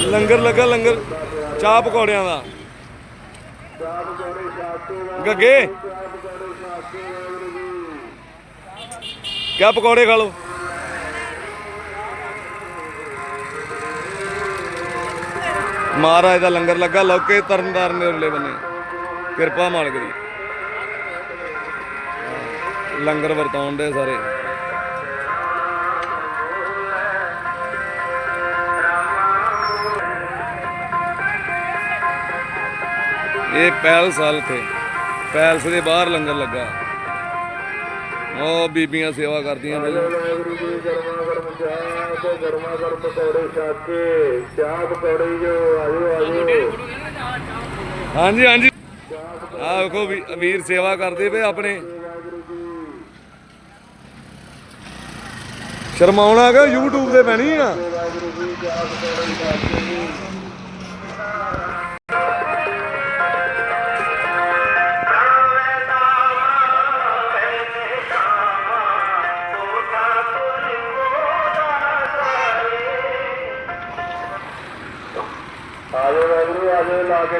ਲੰਗਰ ਲੱਗਾ ਲੰਗਰ, ਚਾਹ ਪਕੌੜਿਆਂ ਦਾ। ਗੱਗੇ। ਕਿਆ ਪਕੌੜੇ ਖਾ ਲੋ ਮਹਾਰਾਜ ਦਾ ਲੰਗਰ ਲੱਗਾ, ਲੋਕੇ ਤਰਨਤਾਰਨ ਦੇ ਉਰਲੇ ਬੰਨੇ। ਕਿਰਪਾ ਮਾਲਕ ਦੀ। ਲੰਗਰ ਵਰਤਾਉਣ ਦੇ ਸਾਰੇ। ਇਹ ਪੈਲਸ ਹਾਲ ਤੇ। ਪੈਲਸ ਦੇ ਬਾਹਰ ਲੰਗਰ ਲੱਗਾ। ਉਹ ਬੀਬੀਆਂ ਸੇਵਾ ਕਰਦੀਆਂ ਪਹਿਲਾਂ ਵਾਹਿਗੁਰੂ ਜੀ ਗਰਮਾ ਗਰਮ ਚਾਹ ਤੇ ਗਰਮਾ ਗਰਮ ਪਕੌੜੇ ਛਕ ਚਾਹ ਪਕੌੜੇ ਜੋ ਆਜੋ ਆਜੋ ਹਾਂਜੀ ਹਾਂਜੀ। ਆਹ ਵੇਖੋ ਵੀਰ ਸੇਵਾ ਕਰਦੇ ਪਏ ਆਪਣੇ। ਸ਼ਰਮਾਉਣਾ ਕਿ YouTube ਤੇ ਪੈਣੀ ਆ।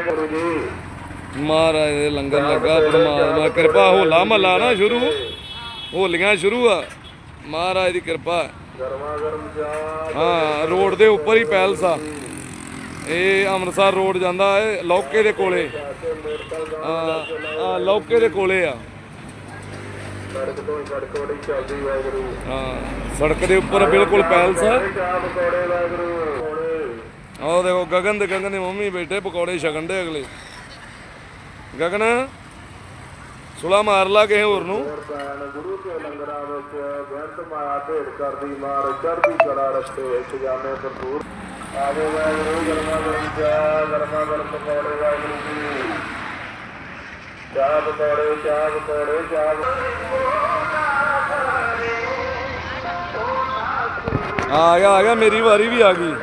ਗੁਰੂ ਜੀ ਮਹਾਰਾਜ ਦੇ ਲੰਗਰ ਲੱਗਾ ਪਰਮਾਤਮਾ ਕਿਰਪਾ ਹੋਲਾ ਮਹੱਲਾ ਨਾ ਸ਼ੁਰੂ। ਹੋਲੀਆਂ ਸ਼ੁਰੂ ਆ। ਮਹਾਰਾਜ ਦੀ ਕਿਰਪਾ। ਗਰਮਾ ਗਰਮ ਚਾਹ ਹਾਂ ਰੋਡ ਦੇ ਉੱਪਰ ਹੀ ਪੈਲਸ ਆ। ਇਹ ਅੰਮ੍ਰਿਤਸਰ ਰੋਡ ਜਾਂਦਾ ਹੈ ਲੌਕੇ ਦੇ ਕੋਲੇ। ਆ ਆ ਲੌਕੇ ਦੇ ਕੋਲੇ ਆ। ਸੜਕ ਤੋਂ ਸੜਕ ਵੜੀ ਚੱਲਦੀ ਵਾਹਿਗੁਰੂ। ਹਾਂ ਸੜਕ ਦੇ ਉੱਪਰ ਬਿਲਕੁਲ ਪੈਲਸ ਆ। ਉਹ ਦੇਖੋ, ਗਗਨ ਦੇ ਗਗਨ ਦੀ ਮੰਮੀ ਬੈਠੇ, ਪਕੌੜੇ ਛਕਣ ਦੇ ਅਗਲੇ। ਗਗਨ, ਸੁਲਾ ਮਾਰ ਲਾ ਕਿਸੇ ਹੋਰ ਨੂੰ। ਗੁਰੂ ਕੇ ਲੰਗਰਾਂ ਵਿੱਚ ਬੇਅੰਤ ਮਾਇਆ ਭੇਟ ਕਰਦੀ ਮਾਰ ਚੜ੍ਹਦੀ ਕਲਾ ਰੱਖੇ ਖਜ਼ਾਨੇ ਭਰਪੂਰ ਆਵੇ ਵਾਹਿਗੁਰੂ ਗਰਮਾ ਗਰਮ ਚਾਹ ਗਰਮਾ ਗਰਮ ਪਕੌੜੇ ਵਾਹਿਗੁਰੂ ਜੀ ਚਾਹ ਪਕੌੜੇ ਚਾਹ ਪਕੌੜੇ ਚਾਹ ਆ ਗਿਆ ਆ ਗਿਆ, ਮੇਰੀ ਵਾਰੀ ਵੀ ਆ ਗਈ।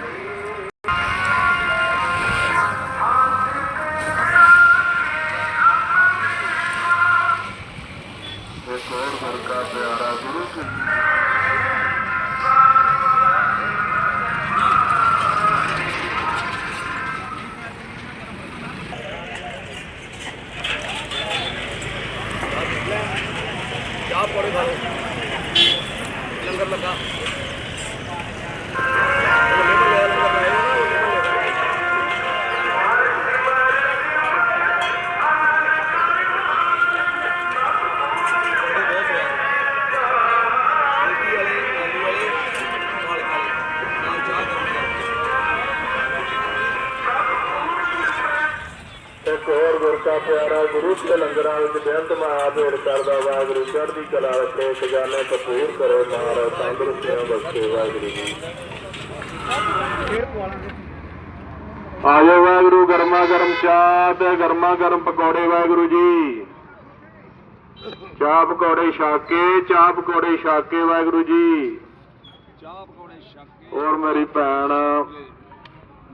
ਲੰਗਰਾਂ ਵਿੱਚ ਬੇਅੰਤ ਮਾਇਆ ਭੇਟ ਕਰਦਾ ਵਾਹਿਗੁਰੂ ਚੜ੍ਹਦੀ ਕਲਾ ਰੱਖੇ ਖਜ਼ਾਨੇ ਭਰਪੂਰ ਕਰੇ ਮਾਰ ਤੰਦਰੁਸਤੀਆਂ ਬਖਸ਼ੇ ਵਾਹਿਗੁਰੂ ਜੀ। ਆਜੋ ਵਾਹਿਗੁਰੂ ਗਰਮਾ ਗਰਮ ਚਾਹ ਤੇ ਗਰਮਾ ਗਰਮ ਪਕੌੜੇ ਵਾਹਿਗੁਰੂ ਜੀ। ਚਾਹ ਪਕੌੜੇ ਛਕ ਕੇ ਚਾਹ ਪਕੌੜੇ ਛਕ ਕੇ ਵਾਹਿਗੁਰੂ ਜੀ। ਚਾਹ ਪਕੌੜੇ ਛੱਕ। ਕੇ ਹੋਰ ਮੇਰੀ ਭੈਣ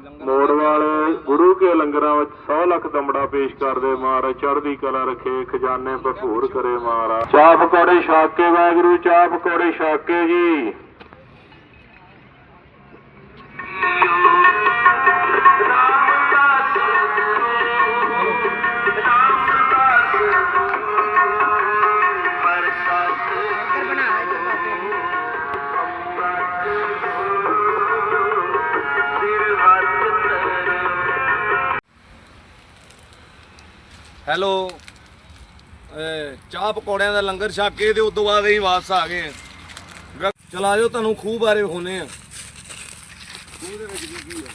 ਮੋੜ ਵਾਲੇ ਗੁਰੂ ਕੇ ਲੰਗਰਾਂ ਵਿੱਚ 100 ਲੱਖ ਦਮੜਾ ਪੇਸ਼ ਕਰਦੇ ਮਹਾਰਾਜ, ਚੜ੍ਹਦੀ ਕਲਾ ਰੱਖੇ, ਖਜ਼ਾਨੇ ਭਰਪੂਰ ਕਰੇ ਮਹਾਰਾਜ। ਚਾਹ ਪਕੌੜੇ ਛਕ ਕੇ ਵਾਹਿਗੁਰੂ ਚਾਹ ਪਕੌੜੇ ਛਕ ਕੇ ਜੀ। ਹੈਲੋ। ਚਾਹ ਪਕੌੜਿਆਂ ਦਾ ਲੰਗਰ ਛਕ ਕੇ ਤੇ ਉਸ ਤੋਂ ਬਾਅਦ ਅਸੀਂ ਵਾਪਸ ਆ ਗਏ। ਗ- ਚਲ ਆਜੋ ਤੁਹਾਨੂੰ ਖੂਹ ਬਾਰੇ ਵਿਖਾਉਨੇ ਆ ਖੂਹ ਦੇ ਵਿੱਚ ਕੀ ਆ?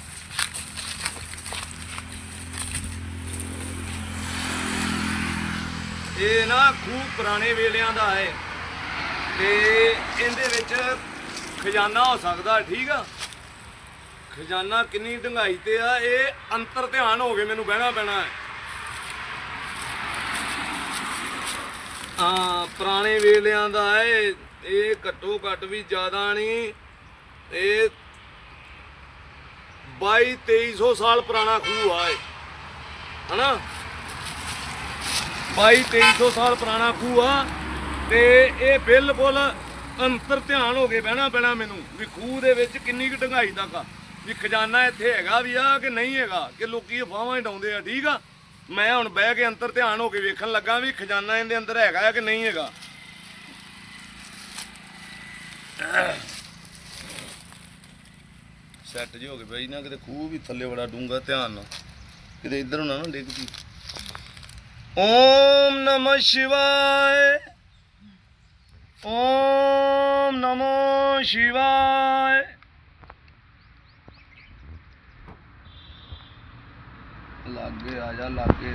ਇਹ ਨਾ ਖੂਹ ਪੁਰਾਣੇ ਵੇਲਿਆਂ ਦਾ ਹੈ। ਤੇ ਇਹਦੇ ਵਿੱਚ ਖਜ਼ਾਨਾ ਹੋ ਸਕਦਾ, ਠੀਕ ਆ? ਖਜ਼ਾਨਾ ਕਿੰਨੀ ਡੰਗਾਈ ਤੇ ਆ, ਇਹ ਅੰਤਰ ਧਿਆਨ ਹੋ ਗਏ ਮੈਨੂੰ ਬਹਿਣਾ ਪੈਣਾ ਹੈ। ਹਾਂ, ਪੁਰਾਣੇ ਵੇਲਿਆਂ ਦਾ ਹੈ ਇਹ ਘੱਟੋ ਘੱਟ ਵੀ ਜ਼ਿਆਦਾ ਨਹੀਂ। ਇਹ 22 2300 ਸਾਲ ਪੁਰਾਣਾ ਖੂਹ ਆ ਇਹ ਹਨਾ? 22 2300 ਸਾਲ ਪੁਰਾਣਾ ਖੂਹ ਆ ਤੇ ਇਹ ਬਿਲਕੁਲ ਅੰਤਰ ਧਿਆਨ ਹੋ ਕੇ ਬਹਿਣਾ ਪੈਣਾ ਮੈਨੂੰ ਵੀ ਖੂਹ ਦੇ ਵਿੱਚ ਕਿੰਨੀ ਕੁ ਡੰਗਾਈ ਤੱਕ ਆ। ਵੀ ਖਜ਼ਾਨਾ ਇੱਥੇ ਹੈਗਾ ਵੀ ਆ ਕਿ ਨਹੀਂ ਹੈਗਾ, ਕਿ ਲੋਕੀ ਅਫਵਾਹਾਂ ਹੀ ਡਾਉਂਦੇ ਆ, ਠੀਕ ਆ? ਮੈਂ ਹੁਣ ਬਹਿ ਕੇ ਅੰਤਰ ਧਿਆਨ ਹੋ ਕੇ ਵੇਖਣ ਲੱਗਾ ਵੀ ਖਜ਼ਾਨਾ ਇਹਦੇ ਅੰਦਰ ਹੈਗਾ ਆ ਕਿ ਨਹੀਂ ਹੈਗਾ। ਸੈੱਟ ਜੀ ਹੋ ਗਏ ਬਈ ਨਾ, ਕਿਤੇ ਖੂਹ ਵੀ ਥੱਲੇ ਬੜਾ ਡੂੰਗਾ ਧਿਆਨ ਨਾਲ। ਕਿਤੇ ਇੱਧਰ ਨਾ ਨਾ ਡਿੱਗ ਪਈ। ਓਮ ਨਮः ਸ਼ਿਵਾਏ। ਓਮ ਨਮੋ ਸ਼ਿਵਾਏ ਲਾਗੇ ਆ ਜਾ ਲਾਗੇ।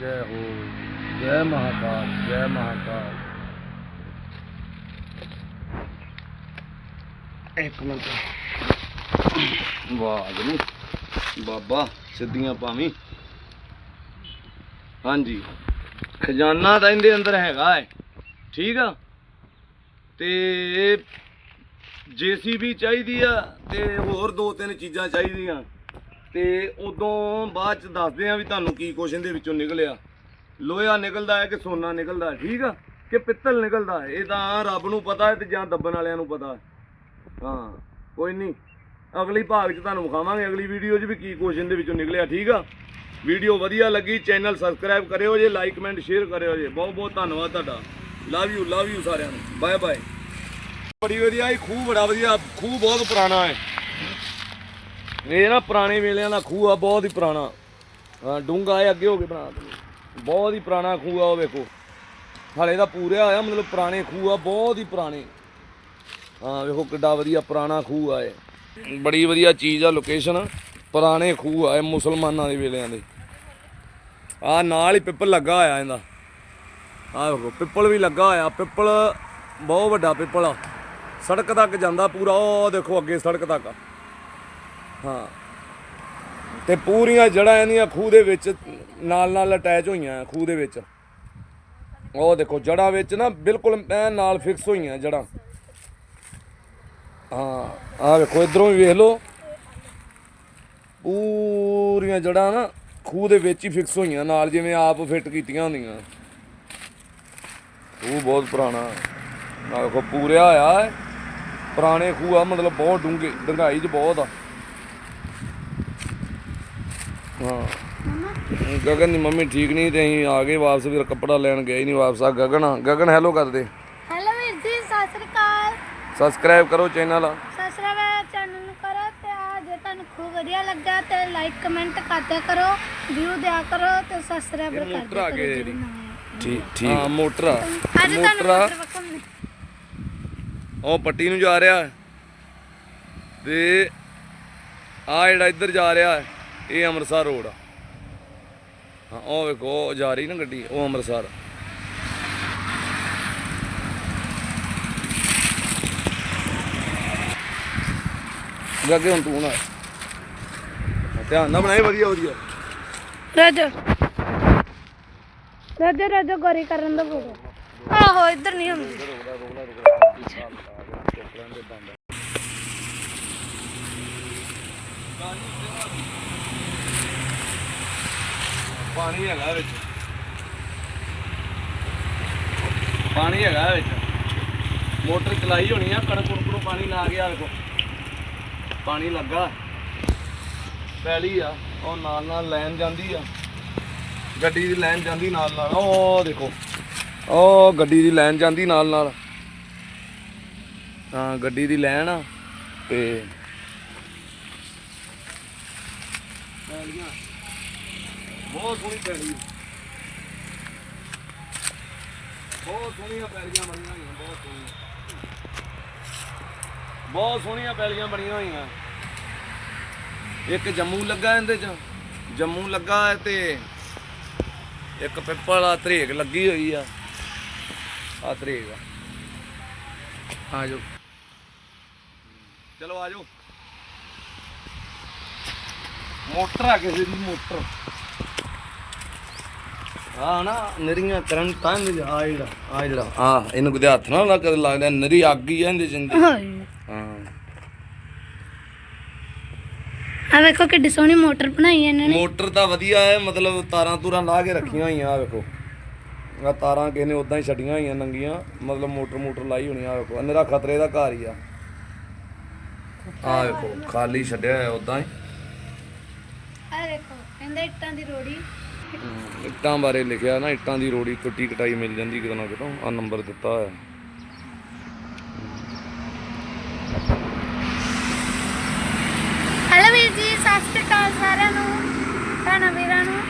ਜੈ ਹੋ ਜੈ ਮਹਾਕਾਲ ਜੈ ਮਹਾਕਾਲ। ਇੱਕ ਮਿੰਟ। ਵਾਹਿਗੁਰੂ ਬਾਬਾ ਸਿੱਧੀਆਂ ਪਾਵੀਂ ਹਾਂਜੀ ਖਜ਼ਾਨਾ ਤਾਂ ਇਹਦੇ ਅੰਦਰ ਹੈਗਾ ਹੈ ਠੀਕ ਆ? ਤੇ ਜੀਸੀਬੀ ਚਾਹੀਦੀ ਆ ਤੇ ਹੋਰ ਦੋ ਤਿੰਨ ਚੀਜ਼ਾਂ ਚਾਹੀਦੀਆਂ। ਤੇ ਉਦੋਂ ਬਾਅਦ ਚ ਦੱਸਦੇ ਆ ਵੀ ਤੁਹਾਨੂੰ ਕੀ ਕੁਛ ਦੇ ਵਿੱਚੋਂ ਨਿਕਲਿਆ। ਲੋਹਾ ਨਿਕਲਦਾ ਹੈ ਕਿ ਸੋਨਾ ਨਿਕਲਦਾ ਹੈ? ਠੀਕ ਆ? ਕਿ ਪਿੱਤਲ ਨਿਕਲਦਾ ਹੈ? ਇਹ ਤਾਂ ਰੱਬ ਨੂੰ ਪਤਾ ਹੈ ਤੇ ਜਾਂ ਦੱਬਣ ਵਾਲਿਆਂ ਨੂੰ ਪਤਾ ਹੈ। ਹਾਂ, ਕੋਈ ਨਹੀਂ। ਅਗਲੀ ਭਾਗ 'ਚ ਤੁਹਾਨੂੰ ਵਿਖਾਵਾਂਗੇ। ਅਗਲੀ ਵੀਡੀਓ 'ਚ ਵੀ ਕੀ ਕੁਛ ਦੇ ਵਿੱਚੋਂ ਨਿਕਲਿਆ, ਠੀਕ ਆ? ਵੀਡੀਓ ਵਧੀਆ ਲੱਗੀ ਚੈਨਲ ਸਬਸਕ੍ਰਾਈਬ ਕਰਿਓ ਜੇ ਲਾਈਕ ਕਮੈਂਟ ਸ਼ੇਅਰ ਕਰਿਓ ਜੇ। ਬਹੁਤ ਬਹੁਤ ਧੰਨਵਾਦ ਤੁਹਾਡਾ। ਲਵ ਯੂ ਲਵ ਯੂ ਸਾਰਿਆਂ ਨੂੰ। ਬਾਏ ਬਾਏ ਬੜੀ ਵਧੀਆ ਇਹ ਖੂਹ ਬੜਾ ਵਧੀਆ, ਖੂਹ ਬਹੁਤ ਪੁਰਾਣਾ ਹੈ। ਇਹ ਨਾ ਪੁਰਾਣੇ ਵੇਲਿਆਂ ਦਾ ਖੂਹ ਆ, ਬਹੁਤ ਹੀ ਪੁਰਾਣਾ। ਹਾਂ ਡੂੰਗਾ ਇਹ ਅੱਗੇ ਹੋ ਕੇ ਬਣਾ ਦਿੱਤੇ। ਬਹੁਤ ਹੀ ਪੁਰਾਣਾ ਖੂਹ ਆ, ਉਹ ਵੇਖੋ। ਹਾਲੇ ਦਾ ਪੂਰਿਆ ਹੋਇਆ, ਮਤਲਬ ਪੁਰਾਣੇ ਖੂਹ ਆ, ਬਹੁਤ ਹੀ ਪੁਰਾਣੇ। ਹਾਂ, ਵੇਖੋ ਕਿੱਡਾ ਵਧੀਆ ਪੁਰਾਣਾ ਖੂਹ ਆ ਇਹ। ਬੜੀ ਵਧੀਆ ਚੀਜ਼ ਆ ਲੋਕੇਸ਼ਨ ਪੁਰਾਣੇ ਖੂਹ ਆ ਇਹ ਮੁਸਲਮਾਨਾਂ ਦੇ ਵੇਲਿਆਂ ਦੇ। ਆ ਨਾਲ ਹੀ ਪਿੱਪਲ ਲੱਗਾ ਹੋਇਆ ਇਹਦਾ। ਆ ਵੇਖੋ, ਪਿੱਪਲ ਵੀ ਲੱਗਾ ਹੋਇਆ। ਪਿੱਪਲ, ਬਹੁਤ ਵੱਡਾ ਪਿੱਪਲ ਆ। ਸੜਕ ਤੱਕ ਜਾਂਦਾ ਪੂਰਾ, ਉਹ ਦੇਖੋ ਅੱਗੇ ਸੜਕ ਤੱਕ। ਹਾਂ। ਤੇ ਪੂਰੀਆਂ ਜੜਾਂ ਇਹਦੀਆਂ ਖੂਹ ਦੇ ਵਿੱਚ ਨਾਲ ਨਾਲ ਅਟੈਚ ਹੋਈਆਂ ਖੂਹ ਦੇ ਵਿੱਚ। ਉਹ ਦੇਖੋ, ਜੜਾਂ ਵਿੱਚ ਨਾ ਬਿਲਕੁਲ ਐ ਨਾਲ ਫਿਕਸ ਹੋਈਆਂ ਜੜਾਂ। ਹਾਂ ਆ ਵੇਖੋ, ਇਧਰੋਂ ਵੀ ਵੇਖ ਲਓ। ਪੂਰੀਆਂ ਜੜਾਂ ਨਾ ਖੂਹ ਦੇ ਵਿੱਚ ਹੀ ਫਿਕਸ ਹੋਈਆਂ, ਨਾਲ ਜਿਵੇਂ ਆਪ ਫਿੱਟ ਕੀਤੀਆਂ ਹੁੰਦੀਆਂ। ਖੂਹ ਬਹੁਤ ਪੁਰਾਣਾ। ਆ ਵੇਖੋ, ਪੂਰਿਆ ਹੋਇਆ ਹੈ। ਪੁਰਾਣੇ ਖੂਹ ਆ, ਮਤਲਬ ਬਹੁਤ ਡੂੰਘੇ ਡੰਗਾਈ 'ਚ ਬਹੁਤ ਆ। ਹਾਂ। ਗਗਨ ਦੀ ਮੰਮੀ ਠੀਕ ਨਹੀਂ ਤੇ ਅਸੀਂ ਆ ਗਏ ਵਾਪਸ ਫਿਰ ਕੱਪੜਾ ਲੈਣ ਗਏ ਨਹੀਂ ਵਾਪਸ। ਆ ਗਗਨ ਆ। ਗਗਨ ਹੈਲੋ ਕਰਦੇ ਹੈਲੋ ਵੀਰ ਜੀ ਸਤਿ ਸ੍ਰੀ ਅਕਾਲ। ਸਬਸਕ੍ਰਾਈਬ ਕਰੋ ਚੈਨਲ ਅਕਾਲ ਚੈਨਲ ਨੂੰ ਕਰੋ ਤੇ ਆ ਜੇ ਤੁਹਾਨੂੰ ਖੂਬ ਵਧੀਆ ਲੱਗਾ ਤੇ ਲਾਈਕ ਕਮੈਂਟ ਕਰਦੇ ਕਰੋ ਵਿਊ ਦਿਆ ਕਰੋ ਤੇ ਸਬਸਕ੍ਰਾਈਬ ਇਹ ਕਰ ਮੋਟਰ ਆ ਕਰੋ ਆਏ। ਠੀਕ ਠੀਕ। ਹਾਂ ਮੋਟਰ ਆ। ਅੱਜ ਤੁਹਾਨੂੰ ਮੋਟਰ ਉਹ ਪੱਟੀ ਨੂੰ ਜਾ ਰਿਹਾ। ਤੇ ਆ ਜਿਹੜਾ ਇੱਧਰ ਜਾ ਰਿਹਾ। ਹੈ, ਇਹ ਅੰਮ੍ਰਿਤਸਰ ਰੋਡ ਆ। ਹਾਂ, ਉਹ ਵੇਖੋ, ਉਹ ਜਾ ਰਹੀ ਨਾ ਗੱਡੀ, ਉਹ ਅੰਮ੍ਰਿਤਸਰ। ਲੱਗੇ ਹੁਣ ਤੂੰ ਨਾ। ਧਿਆਨ ਨਾਲ ਬਣਾਈ, ਵਧੀਆ ਵਧੀਆ। ਰਾਜੋ। ਰਾਜੋ ਰਾਜੋ, ਗੋਰੀ ਕਰਨ ਦਾ ਬੋਲੋ ਆਹੋ, ਇੱਧਰ ਨਹੀਂ ਹੁੰਦੀ ਪਾਣੀ ਹੈਗਾ ਵਿੱਚ। ਪਾਣੀ ਹੈਗਾ ਵਿੱਚ। ਮੋਟਰ ਚਲਾਈ ਹੋਣੀ ਆ, ਕਣਕ ਕੁਣਕ ਨੂੰ ਪਾਣੀ ਲਾ ਗਿਆ ਵੇਖੋ। ਪਾਣੀ ਲੱਗਾ। ਪੈਲੀ ਆ, ਉਹ ਨਾਲ ਨਾਲ ਲੈਣ ਜਾਂਦੀ ਆ। ਗੱਡੀ ਦੀ ਲੈਣ ਜਾਂਦੀ ਨਾਲ ਨਾਲ। ਉਹ ਦੇਖੋ, ਉਹ ਗੱਡੀ ਦੀ ਲੈਣ ਜਾਂਦੀ ਨਾਲ ਨਾਲ। ਹਾਂ, ਗੱਡੀ ਦੀ ਲੈਣ ਆ, ਤੇ ਪੈਲੀਆਂ। ਬਹੁਤ ਸੋਹਣੀ ਪੈਲੀ ਬਹੁਤ ਸੋਹਣੀਆਂ ਪੈਲੀਆਂ ਬਣੀਆਂ ਹੋਈਆਂ, ਬਹੁਤ ਸੋਹਣੀਆਂ। ਬਹੁਤ ਸੋਹਣੀਆਂ ਪੈਲੀਆਂ ਬਣੀਆਂ ਹੋਈਆਂ। ਇੱਕ ਜੰਮੂ ਲੱਗਾ ਇਹਦੇ ਚ, ਜੰਮੂ ਲੱਗਾ ਤੇ ਇੱਕ ਪਿੱਪਲ ਆ ਧਰੇਕ ਲੱਗੀ ਹੋਈ ਆ। ਆ ਧਰੇਕ ਆ। ਆ ਜਾਓ। ਚਲੋ ਆ ਜਾਓ। ਮੋਟਰ ਆ ਕਿਸੇ ਦੀ, ਮੋਟਰ। ਆ ਨਾ ਨਰੀਆਂ ਕਰੰਟ ਤਾਂ ਇਹਦੇ ਆ ਜਿਹੜਾ ਆ ਜਿਹੜਾ। ਆ ਇਹਨੂੰ ਕਿਤੇ ਹੱਥ ਨਾਲ ਨਾ ਕਦੇ ਲੱਗਦਾ ਨਰੀ ਅੱਗ ਹੀ ਆ ਇਹਦੇ ਚ ਇਹਦੇ। ਹਾਏ ਹਾਂ। ਆ ਵੇਖੋ ਕਿੱਡੀ ਸੋਹਣੀ ਮੋਟਰ ਬਣਾਈ ਹੈ ਇਹਨਾਂ ਨੇ। ਮੋਟਰ ਤਾਂ ਵਧੀਆ ਹੈ ਮਤਲਬ ਤਾਰਾਂ ਤੂਰਾਂ ਲਾ ਕੇ ਰੱਖੀਆਂ ਹੋਈਆਂ ਆ ਵੇਖੋ। ਆ ਤਾਰਾਂ ਕਿਸੇ ਨੇ ਉਦਾਂ ਹੀ ਛੱਡੀਆਂ ਹੋਈਆਂ ਨੰਗੀਆਂ। ਮਤਲਬ ਮੋਟਰ ਮੋਟਰ ਲਾਈ ਹੋਣੀ ਆ ਵੇਖੋ। ਮੇਰਾ ਖਤਰੇ ਦਾ ਘਰ ਹੀ ਆ। ਆ ਵੇਖੋ ਖਾਲੀ ਛੱਡਿਆ ਹੋਇਆ ਉਦਾਂ ਹੀ। ਆ ਦੇਖੋ ਕਹਿੰਦੇ ਇੱਟਾਂ ਦੀ ਰੋੜੀ। ਇੱਟਾਂ ਬਾਰੇ ਲਿਖਿਆ ਨਾ ਇੱਟਾਂ ਦੀ ਰੋੜੀ ਕੁੱਟੀ ਕਟਾਈ ਮਿਲ ਜਾਂਦੀ ਕਿਤੇ ਨਾ ਕਿਤੋਂ ਆ ਨੰਬਰ ਦਿੱਤਾ ਹੋਇਆ। ਹੈਲੋ ਵੀਰ ਜੀ ਸਤਿ ਸ਼੍ਰੀ ਅਕਾਲ ਸਾਰਿਆਂ ਨੂੰ ਭੈਣਾਂ ਵੀਰਾਂ ਨੂੰ।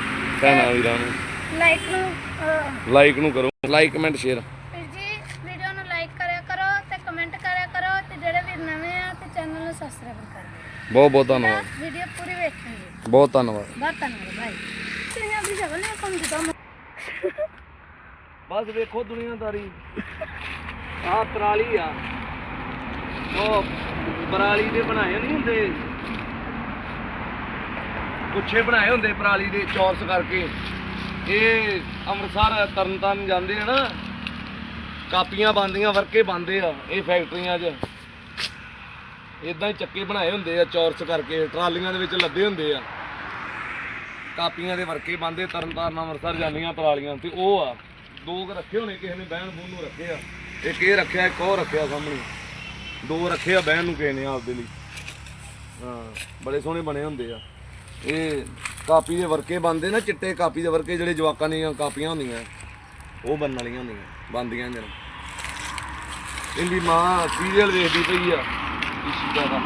ਭੈਣਾਂ ਵੀਰਾਂ ਨੂੰ। ਲਾਈਕ ਨੂੰ ਲਾਈਕ ਨੂੰ ਕਰੋ ਲਾਈਕ ਕਮੈਂਟ ਸ਼ੇਅਰ ਵੀਰ ਜੀ ਵੀਡੀਓ ਨੂੰ ਲਾਈਕ ਕਰਿਆ ਕਰੋ ਤੇ ਕਮੈਂਟ ਕਰਿਆ ਕਰੋ ਤੇ ਜਿਹੜੇ ਵੀਰ ਨਵੇਂ ਆ ਤੇ ਚੈਨਲ ਨੂੰ ਸਬਸਕ੍ਰਾਈਬ ਕਰ ਬਹੁਤ ਬਹੁਤ ਧੰਨਵਾਦ। ਵੀਡੀਓ ਪੂਰੀ ਵੇਖਣ ਜੀ ਬਹੁਤ ਧੰਨਵਾਦ। ਬਹੁਤ ਧੰਨਵਾਦ ਭਾਈ ਤੁਸੀਂ ਆਪਣੀ ਜਗ੍ਹਾ ਨਹੀਂ ਜਿੱਦਾਂ ਬਸ ਵੇਖੋ ਦੁਨੀਆਦਾਰੀ। ਆਹ ਪਰਾਲੀ ਆ। ਉਹ ਪਰਾਲੀ ਦੇ ਬਣਾਏ ਨਹੀਂ ਹੁੰਦੇ। ਗੁੱਛੇ ਬਣਾਏ ਹੁੰਦੇ ਪਰਾਲੀ ਦੇ ਚੌਰਸ ਕਰਕੇ। ਇਹ ਅੰਮ੍ਰਿਤਸਰ ਤਰਨਤਾਰਨ ਜਾਂਦੇ ਆ ਨਾ। ਕਾਪੀਆਂ ਬੰਦੀਆਂ ਵਰਕੇ ਬੰਦੇ ਆ ਇਹ ਫੈਕਟਰੀਆਂ 'ਚ। ਇਦਾਂ ਹੀ ਚੱਕੇ ਬਣਾਏ ਹੁੰਦੇ ਆ ਚੌਰਸ ਕਰਕੇ, ਟਰਾਲੀਆਂ ਦੇ ਵਿੱਚ ਲੱਦੇ ਹੁੰਦੇ ਆ। ਕਾਪੀਆਂ ਦੇ ਵਰਕੇ ਬੰਦੇ ਤਰਨਤਾਰਨ ਅੰਮ੍ਰਿਤਸਰ ਜਾਂਦੀਆਂ ਪਰਾਲੀਆਂ ਤੇ ਉਹ ਆ। ਦੋ ਕੁ ਰੱਖੇ ਹੋਣੇ, ਕਿਸੇ ਨੇ ਬਹਿਣ ਬੂਨ ਨੂੰ ਰੱਖੇ ਆ। ਇੱਕ ਇਹ ਰੱਖਿਆ, ਇੱਕ ਉਹ ਰੱਖਿਆ ਸਾਹਮਣੇ। ਦੋ ਰੱਖੇ ਆ ਬਹਿਣ ਨੂੰ ਕਿਸੇ ਨੇ ਆਪਦੇ ਲਈ। ਹਾਂ, ਬੜੇ ਸੋਹਣੇ ਬਣੇ ਹੁੰਦੇ ਆ। ਇਹ ਕਾਪੀ ਦੇ ਵਰਕੇ ਬੰਦੇ ਨਾ, ਚਿੱਟੇ ਕਾਪੀ ਦੇ ਵਰਕੇ, ਜਿਹੜੇ ਜਵਾਕਾਂ ਦੀਆਂ ਕਾਪੀਆਂ ਹੁੰਦੀਆਂ, ਉਹ ਬਣਨ ਵਾਲੀਆਂ ਹੁੰਦੀਆਂ ਬੰਦੀਆਂ ਜਨ ਇਹਦੀ ਮਾਂ ਸੀਰੀਅਲ ਵੇਖਦੀ ਪਈ ਆ ਇਸ਼ਿਕਾ ਦਾ।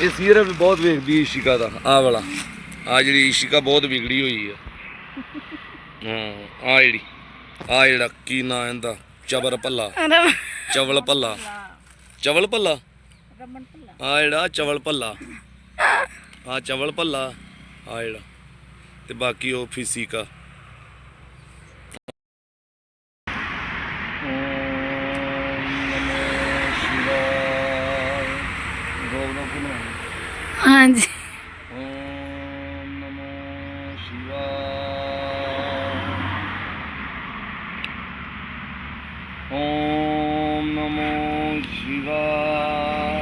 ਇਹ ਸੀਰੀਅਲ ਬਹੁਤ ਵੇਖਦੀ ਇਸ਼ਿਕਾ ਦਾ ਆ ਵਾਲਾ। ਆ ਜਿਹੜੀ ਇਸ਼ਿਕਾ ਬਹੁਤ ਵਿਗੜੀ ਹੋਈ ਆ। ਹਾਂ ਆ ਜਿਹੜੀ ਆ ਜਿਹੜਾ ਕੀ ਨਾਂ ਇਹਦਾ? ਚਬਰ ਭੱਲਾ। ਚਵਲ ਭੱਲਾ। ਚਵਲ ਭੱਲਾ? ਰਮਨ ਭੱਲਾ। ਆ ਜਿਹੜਾ ਚਵਲ ਭੱਲਾ। ਆ ਚਵਲ ਭੱਲਾ ਆ ਜਿਹੜਾ। ਤੇ ਬਾਕੀ ਉਹ ਫਿਸੀਕਾ ਹਾਂਜੀ ਓਮ ਨਮੋ ਸ਼ਿਵਾਏ ਓਮ ਨਮੋ ਸ਼ਿਵਾਏ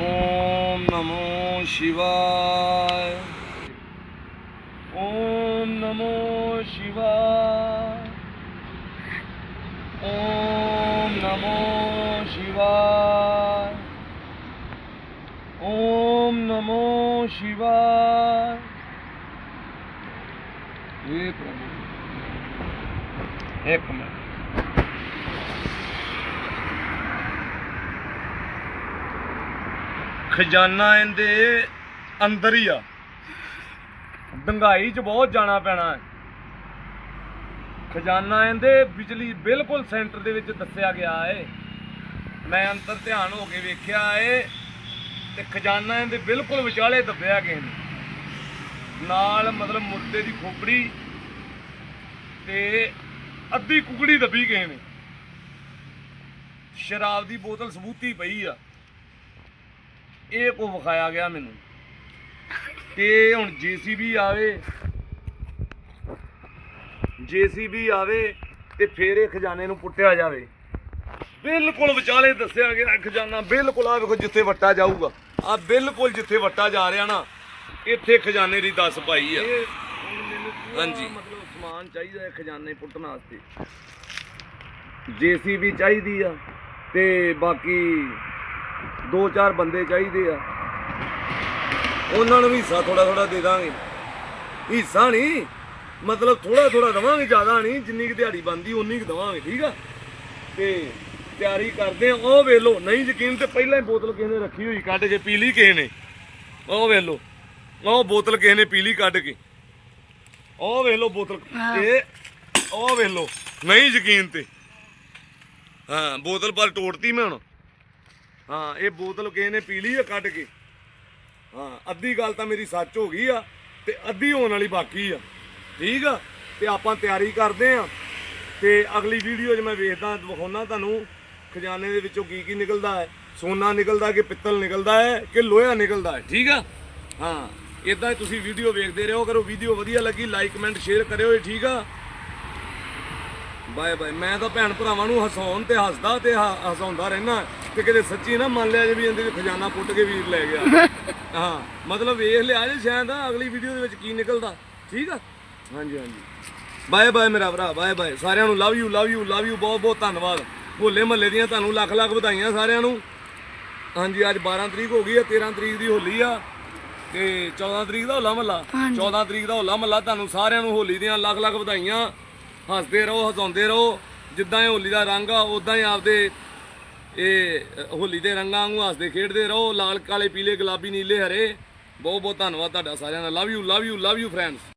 ਓਮ ਨਮੋ ਸ਼ਿਵਾਏ ਓਮ ਨਮੋ ਸ਼ਿਵਾਏ ਓਮ ਨਮੋ ਸ਼ਿਵਾਏ ਓਮ ਨਮੋ ਸ਼ਿਵਾਏ। ਇਹ ਪ੍ਰਭੂ। ਇੱਕ ਮਿੰਟ ਖਜ਼ਾਨਾ ਇਹਦੇ ਅੰਦਰ ਹੀ ਆ। ਡੰਗਾਈ ਚ ਬਹੁਤ ਜਾਣਾ ਪੈਣਾ ਹੈ। ਖਜ਼ਾਨਾ ਇਹਦੇ ਬਿਜਲੀ ਬਿਲਕੁਲ ਸੈਂਟਰ ਦੇ ਵਿੱਚ ਦੱਸਿਆ ਗਿਆ ਹੈ। ਮੈਂ ਅੰਦਰ ਧਿਆਨ ਹੋ ਕੇ ਵੇਖਿਆ ਏ ਤੇ ਖਜ਼ਾਨਾ ਇਹਦੇ ਬਿਲਕੁਲ ਵਿਚਾਲੇ ਦੱਬਿਆ ਗਏ ਨੇ ਨਾਲ ਮਤਲਬ ਮੁਰਦੇ ਦੀ ਖੋਪੜੀ ਤੇ ਅੱਧੀ ਕੁਕੜੀ ਦੱਬੀ ਗਏ ਨੇ ਸ਼ਰਾਬ ਦੀ ਬੋਤਲ ਸਬੂਤੀ ਪਈ ਆ। ਇਹ ਕੋ ਵਿਖਾਇਆ ਗਿਆ ਮੈਨੂੰ। ਤੇ ਹੁਣ ਜੀਸੀਬੀ ਆਵੇ ਜੀਸੀਬੀ ਆਵੇ ਤੇ ਫੇਰ ਇਹ ਖਜ਼ਾਨੇ ਨੂੰ ਪੁੱਟਿਆ ਜਾਵੇ। ਬਿਲਕੁਲ ਵਿਚਾਲੇ ਦੱਸਿਆ ਗਿਆ ਖਜ਼ਾਨਾ ਬਿਲਕੁਲ ਆ ਵੇਖੋ ਜਿੱਥੇ ਵੱਟਾ ਜਾਊਗਾ। ਆ ਬਿਲਕੁਲ ਜਿੱਥੇ ਵੱਟਾ ਜਾ ਰਿਹਾ ਨਾ ਇੱਥੇ ਖਜ਼ਾਨੇ ਦੀ ਦੱਸ ਪਾਈ ਆ। ਹਾਂਜੀ। ਮਤਲਬ ਸਮਾਨ ਚਾਹੀਦਾ ਹੈ ਖਜ਼ਾਨੇ ਪੁੱਟਣ ਵਾਸਤੇ। ਜੀਸੀਬੀ ਚਾਹੀਦੀ ਆ ਤੇ ਬਾਕੀ ਦੋ ਚਾਰ ਬੰਦੇ ਚਾਹੀਦੇ ਆ। ਉਹਨਾਂ ਨੂੰ ਵੀ ਹਿੱਸਾ ਥੋੜਾ ਥੋੜਾ ਦੇ ਦਾਂਗੇ। ਹਿੱਸਾ ਨਹੀਂ ਮਤਲਬ ਥੋੜਾ ਥੋੜਾ ਦਵਾਂਗੇ ਜ਼ਿਆਦਾ ਨਹੀਂ ਜਿੰਨੀ ਕੁ ਦਿਹਾੜੀ ਬੰਦੀ ਉਨੀ ਕੁ ਦਵਾਂਗੇ ਠੀਕ ਆ? ਤੇ ਤਿਆਰੀ ਕਰਦੇ ਆ ਉਹ ਵੇਖ ਲਓ ਨਹੀਂ ਯਕੀਨ ਤੇ ਪਹਿਲਾਂ ਹੀ ਬੋਤਲ ਕਿਸੇ ਨੇ ਰੱਖੀ ਹੋਈ ਕੱਢ ਕੇ ਪੀ ਲਈ ਕਿਸੇ ਨੇ। ਉਹ ਉਹ ਬੋਤਲ ਕਿਸੇ ਨੇ ਪੀ ਲਈ ਕੱਢ ਕੇ। ਉਹ ਵੇਖ ਲਓ ਬੋਤਲ ਇਹ ਉਹ ਵੇਖ ਲਓ ਨਹੀਂ ਯਕੀਨ ਤੇ। ਹਾਂ ਬੋਤਲ ਪਰ ਤੋੜਤੀ ਮੈਂ ਹੁਣ। ਹਾਂ ਇਹ ਬੋਤਲ ਕਿਸੇ ਨੇ ਪੀ ਲਈ ਆ ਕੱਢ ਕੇ। ਹਾਂ ਅੱਧੀ ਗੱਲ ਤਾਂ ਮੇਰੀ ਸੱਚ ਹੋ ਗਈ ਆ ਤੇ ਅੱਧੀ ਹੋਣ ਵਾਲੀ ਬਾਕੀ ਆ। ਠੀਕ ਆ? ਤੇ ਆਪਾਂ ਤਿਆਰੀ ਕਰਦੇ ਆ। ਤੇ ਅਗਲੀ ਵੀਡੀਓ 'ਚ ਮੈਂ ਵੇਖਦਾ ਵਿਖਾਉਣਾ ਤੁਹਾਨੂੰ ਖਜ਼ਾਨੇ ਦੇ ਵਿੱਚੋਂ ਕੀ ਕੀ ਨਿਕਲਦਾ ਹੈ? ਸੋਨਾ ਨਿਕਲਦਾ ਕਿ ਪਿੱਤਲ ਨਿਕਲਦਾ ਹੈ ਕਿ ਲੋਹਾ ਨਿਕਲਦਾ ਹੈ? ਠੀਕ ਆ? ਹਾਂ ਇਦਾਂ ਹੀ ਤੁਸੀਂ ਵੀਡੀਓ ਵੇਖਦੇ ਰਹੋ ਕਰੋ ਵੀਡੀਓ ਵਧੀਆ ਲੱਗੀ ਲਾਈਕ ਕਮੈਂਟ ਸ਼ੇਅਰ ਕਰਿਓ ਜੀ, ਠੀਕ ਆ? Bye bye. ਮੈਂ ਤਾਂ ਭੈਣ ਭਰਾਵਾਂ ਨੂੰ ਹਸਾਉਣ ਤੇ ਹੱਸਦਾ ਤੇ ਹਸਾਉਂਦਾ ਰਹਿਣਾ ਤੇ ਕਿਤੇ ਸੱਚੀ ਨਾ ਮੰਨ ਲਿਆ ਜੇ ਵੀ ਇਹਦੇ ਵਿੱਚ ਖਜ਼ਾਨਾ ਪੁੱਟ ਕੇ ਵੀਰ ਲੈ ਗਿਆ। ਹਾਂ ਮਤਲਬ ਵੇਖ ਲਿਆ ਜੇ ਸ਼ਾਇਦ ਅਗਲੀ ਵੀਡੀਓ ਦੇ ਵਿੱਚ ਕੀ ਨਿਕਲਦਾ। ਠੀਕ ਆ? ਹਾਂਜੀ ਹਾਂਜੀ। ਬਾਏ ਬਾਏ ਮੇਰਾ ਭਰਾ ਬਾਏ ਬਾਏ। ਸਾਰਿਆਂ ਨੂੰ love you love you love you ਬਹੁਤ ਬਹੁਤ ਧੰਨਵਾਦ। ਹੋਲੇ ਮਹੱਲੇ ਦੀਆਂ ਤੁਹਾਨੂੰ ਲੱਖ ਲੱਖ ਵਧਾਈਆਂ ਸਾਰਿਆਂ ਨੂੰ। ਹਾਂਜੀ ਅੱਜ 12 ਤਰੀਕ ਹੋ ਗਈ ਹੈ 13 ਤਰੀਕ ਦੀ ਹੋਲੀ ਆ ਤੇ 14 ਤਰੀਕ ਦਾ ਹੋਲਾ ਮਹੱਲਾ 14 ਤਰੀਕ ਦਾ ਹੋਲਾ ਮਹੱਲਾ ਤੁਹਾਨੂੰ ਸਾਰਿਆਂ ਨੂੰ ਹੋਲੀ ਦੀਆਂ ਲੱਖ ਲੱਖ ਵਧਾਈਆਂ। ਹੱਸਦੇ ਰਹੋ ਹਸਾਉਂਦੇ ਰਹੋ ਜਿੱਦਾਂ ਇਹ ਹੋਲੀ ਦਾ ਰੰਗ ਆ ਉਦਾਂ ਹੀ ਆਪਦੇ ਇਹ ਹੋਲੀ ਦੇ ਰੰਗਾਂ ਵਾਂਗੂ ਹੱਸਦੇ ਖੇਡਦੇ ਰਹੋ। ਲਾਲ ਕਾਲੇ ਪੀਲੇ ਗੁਲਾਬੀ ਨੀਲੇ ਹਰੇ। ਬਹੁਤ ਬਹੁਤ ਧੰਨਵਾਦ ਤੁਹਾਡਾ ਸਾਰਿਆਂ ਦਾ। Love you love you love you friends